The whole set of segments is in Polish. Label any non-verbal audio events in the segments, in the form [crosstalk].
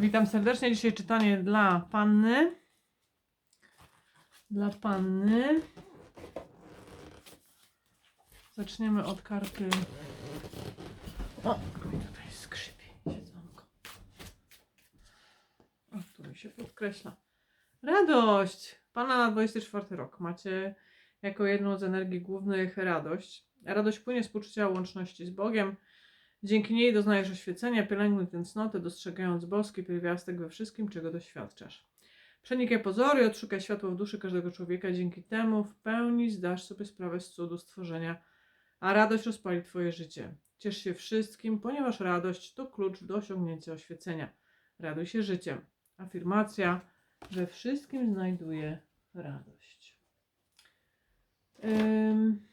Witam serdecznie. Dzisiaj czytanie dla panny. Dla panny. Zaczniemy od karty. O, mi tutaj skrzypi siedzonko. O, tu mi się podkreśla. Radość! Pana na 24 rok. Macie jako jedną z energii głównych radość. Radość płynie z poczucia łączności z Bogiem. Dzięki niej doznajesz oświecenia, pielęgnuj tę cnotę, dostrzegając boski pierwiastek we wszystkim, czego doświadczasz. Przenikaj pozory, odszukaj światło w duszy każdego człowieka, dzięki temu w pełni zdasz sobie sprawę z cudu stworzenia, a radość rozpali Twoje życie. Ciesz się wszystkim, ponieważ radość to klucz do osiągnięcia oświecenia. Raduj się życiem. Afirmacja, we wszystkim znajduję radość. Ym...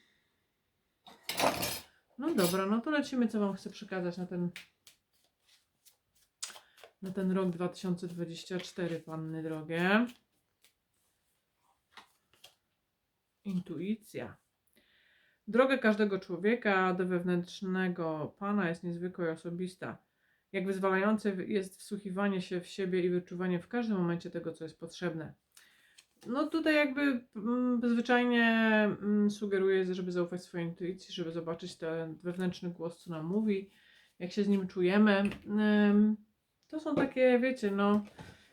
No dobra, no to lecimy, co Wam chcę przekazać na ten na ten rok 2024, panny drogie. Intuicja. Droga każdego człowieka do wewnętrznego Pana jest niezwykła i osobista. Jak wyzwalające jest wsłuchiwanie się w siebie i wyczuwanie w każdym momencie tego, co jest potrzebne. No tutaj jakby mm, zwyczajnie mm, sugeruję, żeby zaufać swojej intuicji, żeby zobaczyć ten wewnętrzny głos, co nam mówi, jak się z nim czujemy. Ym, To są takie, wiecie, no,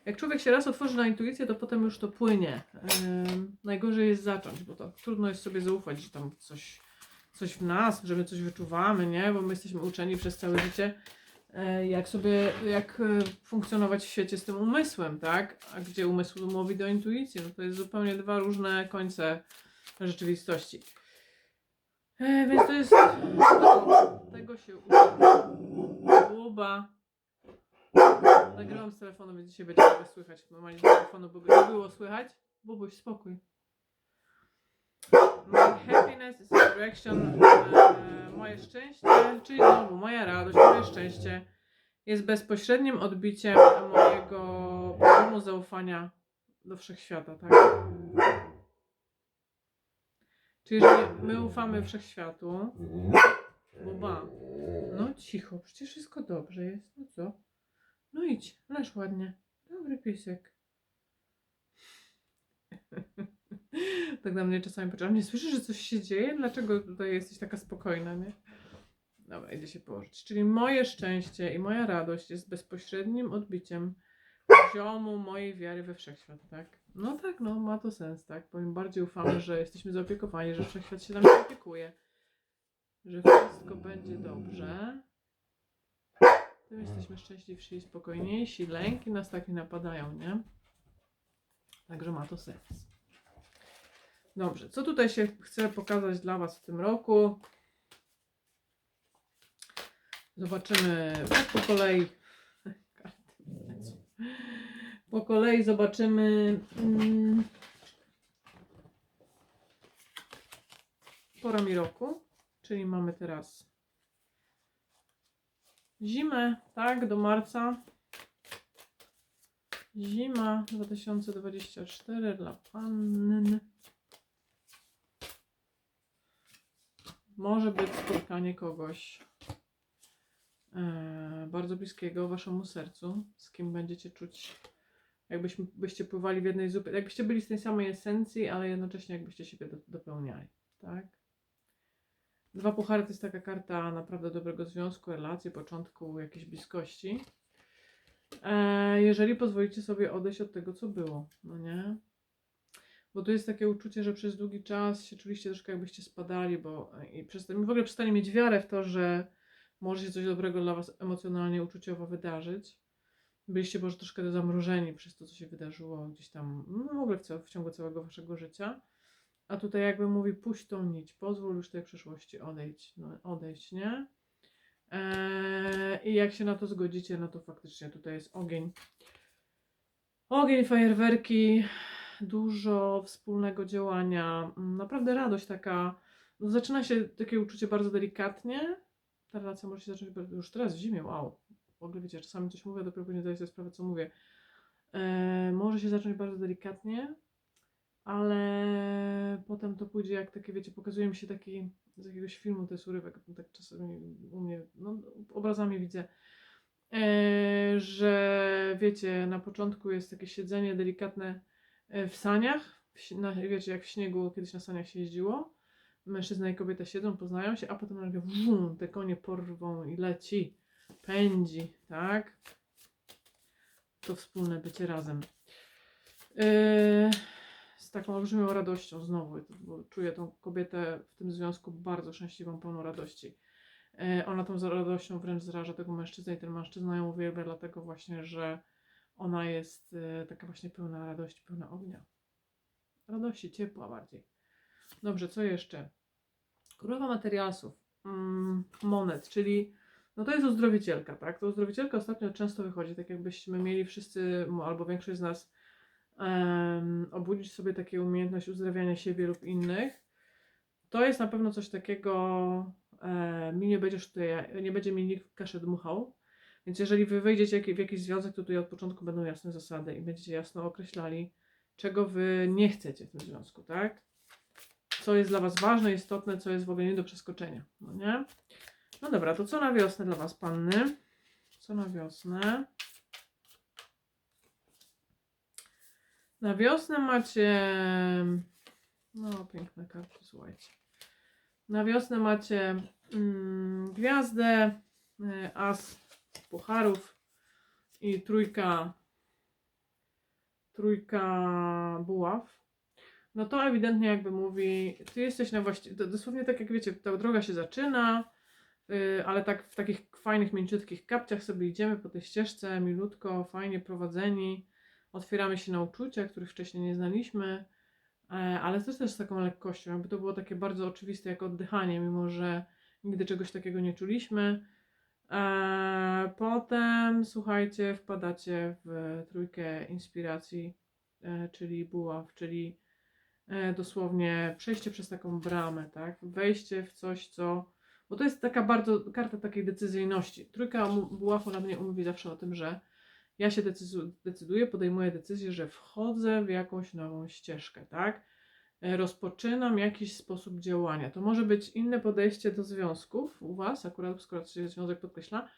jak człowiek się raz otworzy na intuicję, to potem już to płynie. Ym, Najgorzej jest zacząć, bo to trudno jest sobie zaufać, że tam coś, coś w nas, że my coś wyczuwamy, nie? Bo my jesteśmy uczeni przez całe życie, jak sobie, jak e, funkcjonować w świecie z tym umysłem, tak? A gdzie umysł mówi do intuicji, no to jest zupełnie dwa różne końce rzeczywistości. E, więc to jest, tego, tego się uczy. Buba. Nagrywam z telefonu, więc dzisiaj będzie słychać. Normalnie z telefonu, bo by nie było słychać. Bubuś, spokój. Happiness is direction. Moje szczęście, czyli znowu moja radość, moje szczęście jest bezpośrednim odbiciem mojego poziomu zaufania do wszechświata, tak? Czyli jeżeli my ufamy wszechświatu, Buba, no cicho, przecież wszystko dobrze jest, no co? No idź, leż ładnie. Dobry piesek. [laughs] tak na mnie czasami patrzą, nie słyszysz, że coś się dzieje? Dlaczego tutaj jesteś taka spokojna, nie? Dobra, idę się położyć. Czyli moje szczęście i moja radość jest bezpośrednim odbiciem poziomu mojej wiary we wszechświat, tak? No tak, no ma to sens, tak? Bo im bardziej ufamy, że jesteśmy zaopiekowani, że wszechświat się nami opiekuje, że wszystko będzie dobrze, tym jesteśmy szczęśliwsi i spokojniejsi. Lęki nas tak nie napadają, nie? Także ma to sens. Dobrze, co tutaj się chcę pokazać dla Was w tym roku? Zobaczymy tak po kolei. [laughs] Po kolei zobaczymy. Mm, porami roku, czyli mamy teraz zimę, tak, do marca. Zima 2024 dla panny. Może być spotkanie kogoś e, bardzo bliskiego waszemu sercu, z kim będziecie czuć, jakbyśmy byście pływali w jednej zupie, jakbyście byli z tej samej esencji, ale jednocześnie jakbyście siebie do, dopełniali, tak? Dwa puchary to jest taka karta naprawdę dobrego związku, relacji, początku jakiejś bliskości. E, jeżeli pozwolicie sobie odejść od tego, co było, no nie? Bo tu jest takie uczucie, że przez długi czas się czuliście troszkę jakbyście spadali, bo i przestali, w ogóle przestali mieć wiarę w to, że może się coś dobrego dla Was emocjonalnie, uczuciowo wydarzyć. Byliście może troszkę zamrożeni przez to, co się wydarzyło gdzieś tam, no w ogóle w, w ciągu całego Waszego życia. A tutaj jakby mówi, puść tą nić, pozwól już tej przeszłości odejść, no, odejść, nie? Eee, I jak się na to zgodzicie, no to faktycznie tutaj jest ogień. Ogień, fajerwerki, dużo wspólnego działania, naprawdę radość taka. No, zaczyna się takie uczucie bardzo delikatnie. Ta relacja może się zacząć już teraz w zimie, wow. W ogóle wiecie, czasami coś mówię, dopiero później zdaję sobie sprawę, co mówię. Eee, może się zacząć bardzo delikatnie, ale potem to pójdzie jak takie, wiecie, pokazuje mi się taki z jakiegoś filmu, to jest urywek, tak czasami u mnie, no, obrazami widzę, e, że wiecie, na początku jest takie siedzenie delikatne e, w saniach, w, na, wiecie, jak w śniegu kiedyś na saniach się jeździło. Mężczyzna i kobieta siedzą, poznają się, a potem nagle wum, te konie porwą i leci, pędzi, tak? To wspólne bycie razem. Yy, z taką olbrzymią radością znowu, bo czuję tą kobietę w tym związku bardzo szczęśliwą, pełną radości. Yy, ona tą radością wręcz zraża tego mężczyznę i ten mężczyzna ją uwielbia dlatego właśnie, że ona jest yy, taka właśnie pełna radości, pełna ognia. Radości, ciepła bardziej. Dobrze, co jeszcze? Królowa materiałów, mm, monet, czyli no to jest uzdrowicielka, tak? To uzdrowicielka ostatnio często wychodzi, tak jakbyśmy mieli wszyscy, albo większość z nas, em, obudzić sobie taką umiejętność uzdrawiania siebie lub innych. To jest na pewno coś takiego, e, mi nie będziesz tutaj, nie będzie mi nikt w kaszę dmuchał, więc jeżeli wy wejdziecie w jakiś związek, to tutaj od początku będą jasne zasady i będziecie jasno określali, czego wy nie chcecie w tym związku, tak? Co jest dla was ważne, istotne, co jest w ogóle nie do przeskoczenia, no nie? No dobra, to co na wiosnę dla was, panny? Co na wiosnę? Na wiosnę macie. No, piękne karty, słuchajcie. Na wiosnę macie mm, gwiazdę, y, as pucharów i trójka trójka buław. No to ewidentnie jakby mówi, ty jesteś na właściwie, dosłownie tak jak wiecie, ta droga się zaczyna, yy, ale tak w takich fajnych, mięciutkich kapciach sobie idziemy po tej ścieżce, milutko, fajnie prowadzeni, otwieramy się na uczucia, których wcześniej nie znaliśmy, e, ale też też z taką lekkością, jakby to było takie bardzo oczywiste jak oddychanie, mimo że nigdy czegoś takiego nie czuliśmy. E, Potem, słuchajcie, wpadacie w trójkę inspiracji, e, czyli buław, czyli e, dosłownie przejście przez taką bramę, tak? Wejście w coś, co. Bo to jest taka bardzo karta takiej decyzyjności. Trójka buławu na mnie mówi zawsze o tym, że ja się decyduję, podejmuję decyzję, że wchodzę w jakąś nową ścieżkę, tak? E, Rozpoczynam jakiś sposób działania. To może być inne podejście do związków u Was, akurat skoro się związek podkreśla,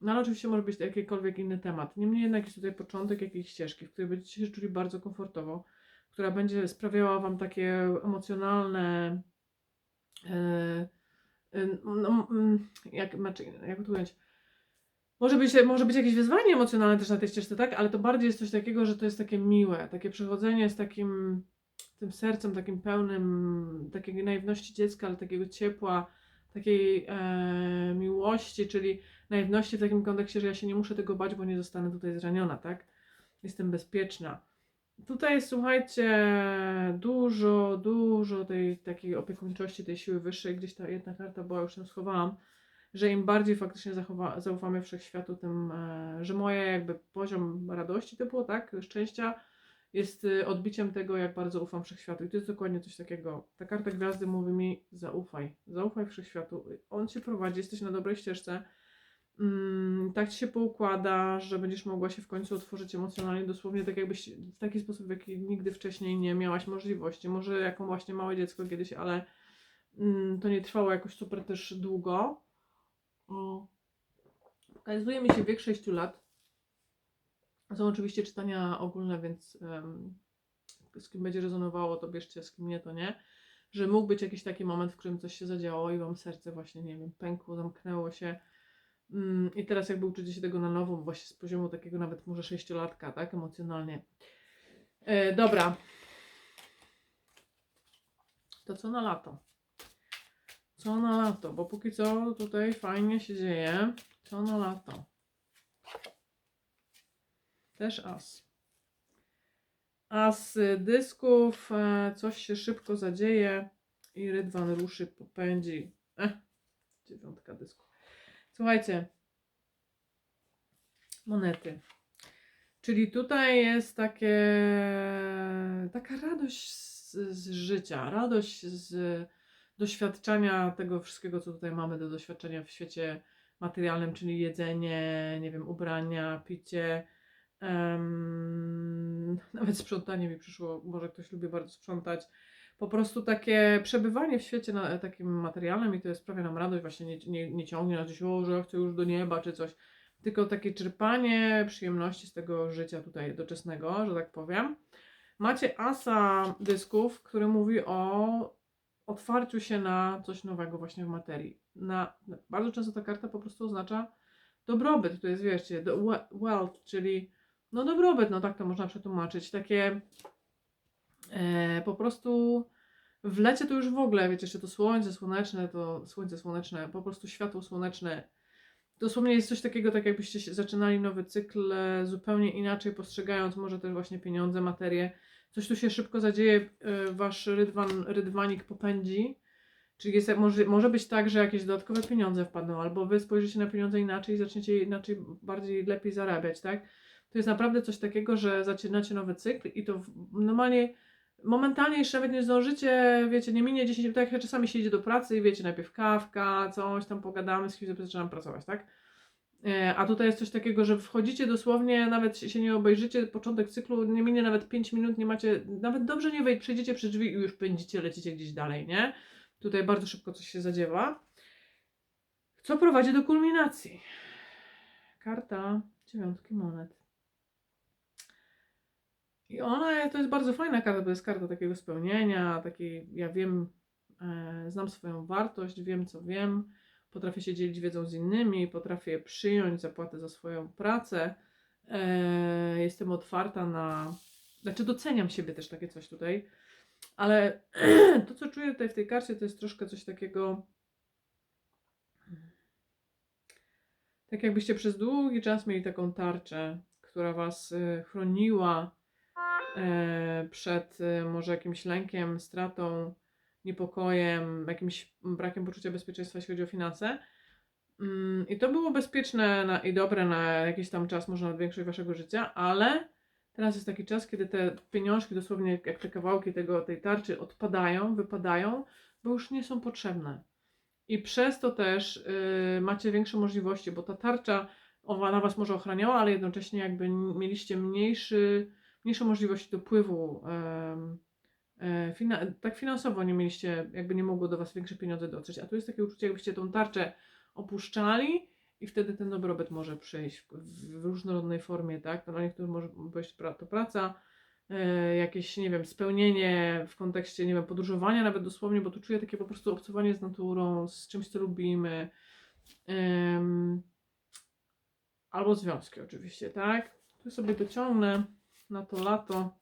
no ale oczywiście może być jakikolwiek inny temat. Niemniej jednak jest tutaj początek jakiejś ścieżki, w której będziecie się czuli bardzo komfortowo, która będzie sprawiała Wam takie emocjonalne. e, e, no, mm, jak, znaczy, jak to powiedzieć? Może być, może być jakieś wyzwanie emocjonalne też na tej ścieżce, tak? Ale to bardziej jest coś takiego, że to jest takie miłe, takie przechodzenie z takim tym sercem takim pełnym takiej naiwności dziecka, ale takiego ciepła, takiej e, miłości, czyli naiwności w takim kontekście, że ja się nie muszę tego bać, bo nie zostanę tutaj zraniona, tak? Jestem bezpieczna. Tutaj jest, słuchajcie, dużo, dużo tej takiej opiekuńczości, tej siły wyższej. Gdzieś ta jedna karta była, już ją schowałam, że im bardziej faktycznie zachowa, zaufamy wszechświatu, tym, e, że moje jakby poziom radości to było, tak, szczęścia jest y, odbiciem tego, jak bardzo ufam wszechświatu. I to jest dokładnie coś takiego. Ta karta gwiazdy mówi mi: zaufaj, zaufaj wszechświatu. On cię prowadzi, jesteś na dobrej ścieżce. Mm, tak ci się poukłada, że będziesz mogła się w końcu otworzyć emocjonalnie, dosłownie tak jakbyś w taki sposób, w jaki nigdy wcześniej nie miałaś możliwości. Może jako właśnie małe dziecko kiedyś, ale mm, to nie trwało jakoś super też długo. O. Pokazuje mi się wiek 6 lat. Są oczywiście czytania ogólne, więc em, z kim będzie rezonowało, to bierzcie, z kim nie, to nie. Że mógł być jakiś taki moment, w którym coś się zadziało i wam serce właśnie, nie wiem, pękło, zamknęło się. Mm, I teraz jakby uczycie się tego na nowo, właśnie z poziomu takiego nawet może sześciolatka, tak, emocjonalnie. E, dobra. To co na lato? Co na lato? Bo póki co tutaj fajnie się dzieje. Co na lato? Też as. As dysków, e, coś się szybko zadzieje i rydwan ruszy, popędzi. Eh, dziewiątka dysku. Słuchajcie. Monety. Czyli tutaj jest takie, taka radość z, z życia, radość z doświadczenia tego wszystkiego, co tutaj mamy do doświadczenia w świecie materialnym, czyli jedzenie, nie wiem, ubrania, picie, Em, [laughs] nawet sprzątanie mi przyszło, może ktoś lubi bardzo sprzątać. Po prostu takie przebywanie w świecie na, takim materialnym i to sprawia nam radość, właśnie nie, nie, nie ciągnie nas gdzieś, o, że ja chcę już do nieba czy coś. tylko takie czerpanie przyjemności z tego życia tutaj doczesnego, że tak powiem. Macie asa dysków, który mówi o otwarciu się na coś nowego właśnie w materii. Na, bardzo często ta karta po prostu oznacza dobrobyt, to jest wiecie, wealth, czyli no dobrobyt, no tak to można przetłumaczyć. Takie e, po prostu w lecie to już w ogóle, wiecie, czy to słońce słoneczne, to słońce słoneczne, po prostu światło słoneczne. Dosłownie jest coś takiego, tak jakbyście zaczynali nowy cykl e, zupełnie inaczej, postrzegając może też właśnie pieniądze, materię. Coś tu się szybko zadzieje, e, wasz rydwan, rydwanik popędzi. Czyli jest, może, może być tak, że jakieś dodatkowe pieniądze wpadną, albo wy spojrzycie na pieniądze inaczej i zaczniecie inaczej, bardziej, lepiej zarabiać, tak? To jest naprawdę coś takiego, że zaczynacie nowy cykl i to normalnie momentalnie jeszcze nawet nie zdążycie, wiecie, nie minie 10 minut, tak jak czasami się do pracy i wiecie, najpierw kawka, coś tam pogadamy, z kimś zaczynam pracować, tak? E, A tutaj jest coś takiego, że wchodzicie dosłownie, nawet się nie obejrzycie, początek cyklu, nie minie nawet 5 minut, nie macie, nawet dobrze nie wejść, przejdziecie przez drzwi i już pędzicie, lecicie gdzieś dalej, nie? Tutaj bardzo szybko coś się zadziewa. Co prowadzi do kulminacji? Karta dziewiątki monet. I ona to jest bardzo fajna karta, to jest karta takiego spełnienia, takiej, ja wiem, e, znam swoją wartość, wiem co wiem, potrafię się dzielić wiedzą z innymi, potrafię przyjąć zapłatę za swoją pracę, e, jestem otwarta na, znaczy doceniam siebie też takie coś tutaj, ale [clears throat] to co czuję tutaj w tej karcie to jest troszkę coś takiego, tak jakbyście przez długi czas mieli taką tarczę, która was e, chroniła, przed e, może jakimś lękiem, stratą, niepokojem, jakimś brakiem poczucia bezpieczeństwa, jeśli chodzi o finanse. Mm, I to było bezpieczne na, i dobre na jakiś tam czas, może na większość waszego życia, ale teraz jest taki czas, kiedy te pieniążki, dosłownie jak te kawałki tego, tej tarczy odpadają, wypadają, bo już nie są potrzebne. I przez to też y, macie większe możliwości, bo ta tarcza ona was może ochraniała, ale jednocześnie jakby mieliście mniejszy, mniejszą możliwość dopływu. e, fina- tak finansowo nie mieliście, jakby nie mogło do was większe pieniądze dotrzeć. A tu jest takie uczucie, jakbyście tą tarczę opuszczali i wtedy ten dobrobyt może przyjść w, w różnorodnej formie, tak? Dla niektórych może być pra- to praca, e, jakieś, nie wiem, spełnienie w kontekście, nie wiem, podróżowania nawet dosłownie, bo tu czuję takie po prostu obcowanie z naturą, z czymś, co lubimy. Albo związki oczywiście, tak? Tu sobie dociągnę na to lato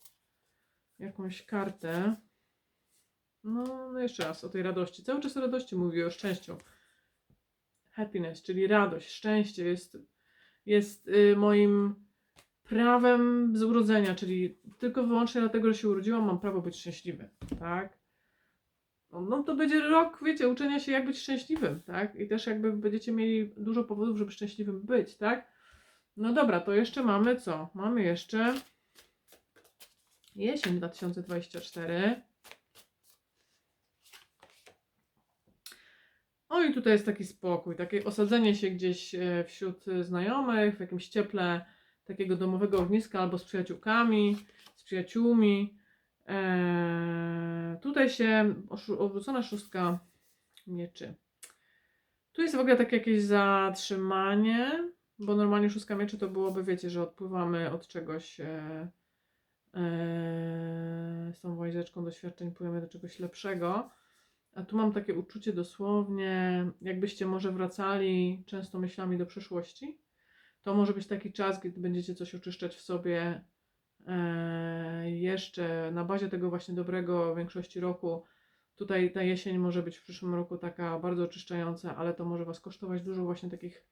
jakąś kartę. No, no jeszcze raz o tej radości. Cały czas o radości mówię, o szczęściu. Happiness, czyli radość, szczęście jest, jest y, moim prawem z urodzenia, czyli tylko wyłącznie dlatego, że się urodziłam, mam prawo być szczęśliwy, tak? No, no to będzie rok, wiecie, uczenia się jak być szczęśliwym, tak? I też jakby będziecie mieli dużo powodów, żeby szczęśliwym być, tak? No dobra, to jeszcze mamy co? Mamy jeszcze jesień 2024. O i tutaj jest taki spokój, takie osadzenie się gdzieś e, wśród znajomych, w jakimś cieple takiego domowego ogniska albo z przyjaciółkami, z przyjaciółmi. Eee, tutaj się obrócona szóstka mieczy. Tu jest w ogóle takie jakieś zatrzymanie, bo normalnie szóstka mieczy to byłoby, wiecie, że odpływamy od czegoś e, z tą łazieczką doświadczeń, pływamy do czegoś lepszego. A tu mam takie uczucie dosłownie, jakbyście może wracali często myślami do przeszłości. To może być taki czas, kiedy będziecie coś oczyszczać w sobie e, jeszcze na bazie tego właśnie dobrego większości roku. Tutaj ta jesień może być w przyszłym roku taka bardzo oczyszczająca, ale to może Was kosztować dużo właśnie takich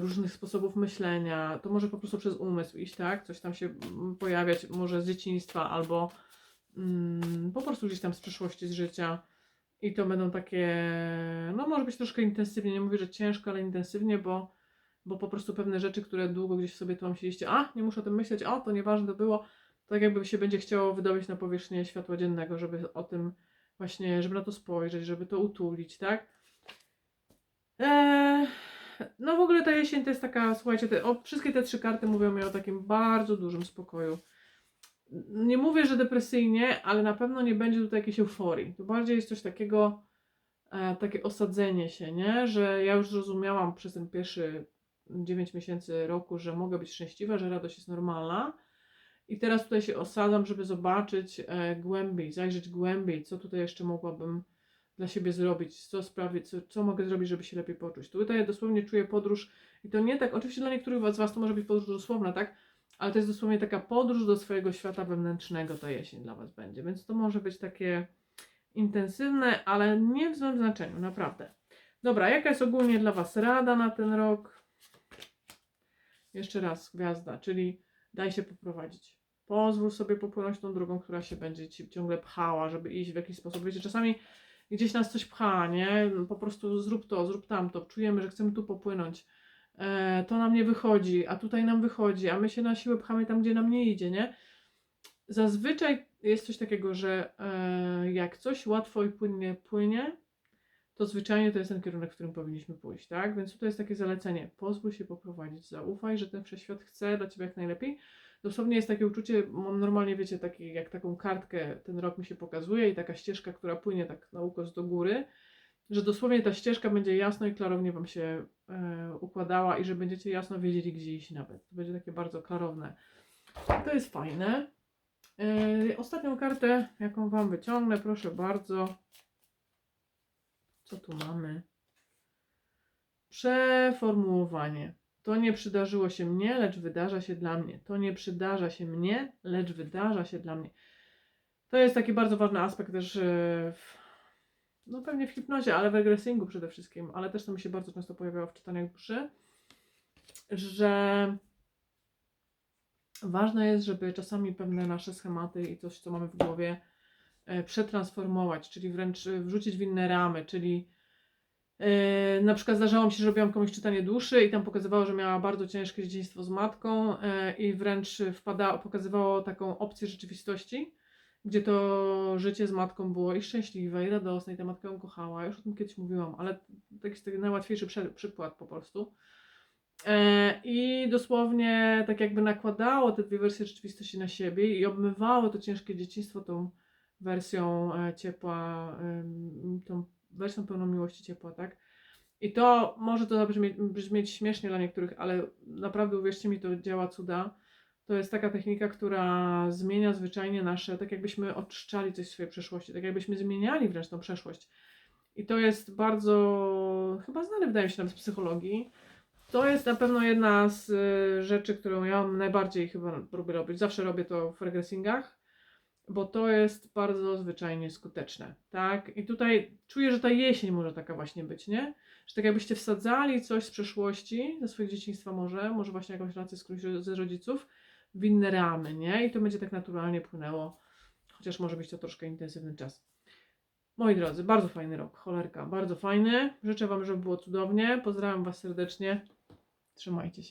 różnych sposobów myślenia. To może po prostu przez umysł iść, tak? Coś tam się mm, pojawiać, może z dzieciństwa albo mm, po prostu gdzieś tam z przeszłości, z życia. I to będą takie, no może być troszkę intensywnie, nie mówię, że ciężko, ale intensywnie, bo, bo po prostu pewne rzeczy, które długo gdzieś w sobie tu myśleliście, a nie muszę o tym myśleć, o to nieważne to było, tak jakby się będzie chciało wydobyć na powierzchnię światła dziennego, żeby o tym właśnie, żeby na to spojrzeć, żeby to utulić, tak? Eee, no w ogóle ta jesień to jest taka, słuchajcie, te, o, wszystkie te trzy karty mówią mi o takim bardzo dużym spokoju. Nie mówię, że depresyjnie, ale na pewno nie będzie tutaj jakiejś euforii. To bardziej jest coś takiego, e, takie osadzenie się, nie? Że ja już zrozumiałam przez ten pierwszy 9 miesięcy roku, że mogę być szczęśliwa, że radość jest normalna. I teraz tutaj się osadzam, żeby zobaczyć e, głębiej, zajrzeć głębiej, co tutaj jeszcze mogłabym dla siebie zrobić, co sprawić, co, co mogę zrobić, żeby się lepiej poczuć. Tutaj ja dosłownie czuję podróż i to nie tak, oczywiście dla niektórych z Was to może być podróż dosłowna, tak? Ale to jest dosłownie taka podróż do swojego świata wewnętrznego ta jesień dla Was będzie, więc to może być takie intensywne, ale nie w złym znaczeniu, naprawdę. Dobra, jaka jest ogólnie dla Was rada na ten rok? Jeszcze raz, gwiazda, czyli daj się poprowadzić. Pozwól sobie popłynąć tą drogą, która się będzie Ci ciągle pchała, żeby iść w jakiś sposób. Wiecie, czasami gdzieś nas coś pcha, nie? Po prostu zrób to, zrób tamto. Czujemy, że chcemy tu popłynąć. E, to nam nie wychodzi, a tutaj nam wychodzi, a my się na siłę pchamy tam, gdzie nam nie idzie, nie? Zazwyczaj jest coś takiego, że e, jak coś łatwo i płynnie płynie, to zwyczajnie to jest ten kierunek, w którym powinniśmy pójść, tak? Więc tutaj jest takie zalecenie, pozwól się poprowadzić, zaufaj, że ten wszechświat chce dla Ciebie jak najlepiej. Dosłownie jest takie uczucie, mam normalnie, wiecie, taki, jak taką kartkę ten rok mi się pokazuje i taka ścieżka, która płynie tak na ukos do góry, że dosłownie ta ścieżka będzie jasno i klarownie Wam się e, układała i że będziecie jasno wiedzieli, gdzie iść nawet. To będzie takie bardzo klarowne. To jest fajne. E, ostatnią kartę, jaką Wam wyciągnę, proszę bardzo. Co tu mamy? Przeformułowanie. To nie przydarzyło się mnie, lecz wydarza się dla mnie. To nie przydarza się mnie, lecz wydarza się dla mnie. To jest taki bardzo ważny aspekt też e, w, no pewnie w hipnozie, ale w regresingu przede wszystkim, ale też to mi się bardzo często pojawiało w czytaniach duszy, że ważne jest, żeby czasami pewne nasze schematy i coś, co mamy w głowie, e, przetransformować, czyli wręcz e, wrzucić w inne ramy, czyli na przykład zdarzało mi się, że robiłam komuś czytanie duszy i tam pokazywało, że miała bardzo ciężkie dzieciństwo z matką e, i wręcz wpada, pokazywało taką opcję rzeczywistości, gdzie to życie z matką było i szczęśliwe, i radosne, i ta matka ją kochała. Już o tym kiedyś mówiłam, ale jest taki najłatwiejszy przykład po prostu. E, I dosłownie tak jakby nakładało te dwie wersje rzeczywistości na siebie i obmywało to ciężkie dzieciństwo tą wersją e, ciepła, wersją pełną miłości ciepła, tak? I to może to zabrzmieć, brzmieć śmiesznie dla niektórych, ale naprawdę uwierzcie mi, to działa cuda. To jest taka technika, która zmienia zwyczajnie nasze, tak jakbyśmy oczyszczali coś w swojej przeszłości, tak jakbyśmy zmieniali wręcz tą przeszłość. I to jest bardzo, chyba znane wydaje mi się nam z psychologii. To jest na pewno jedna z y, rzeczy, którą ja najbardziej chyba lubię robić. Zawsze robię to w regresingach, bo to jest bardzo zwyczajnie skuteczne, tak? I tutaj czuję, że ta jesień może taka właśnie być, nie? Że tak jakbyście wsadzali coś z przeszłości, ze swojego dzieciństwa może, może właśnie jakąś relację z ze rodziców, w inne ramy, nie? I to będzie tak naturalnie płynęło, chociaż może być to troszkę intensywny czas. Moi drodzy, bardzo fajny rok, cholerka, bardzo fajny. Życzę Wam, żeby było cudownie. Pozdrawiam Was serdecznie. Trzymajcie się.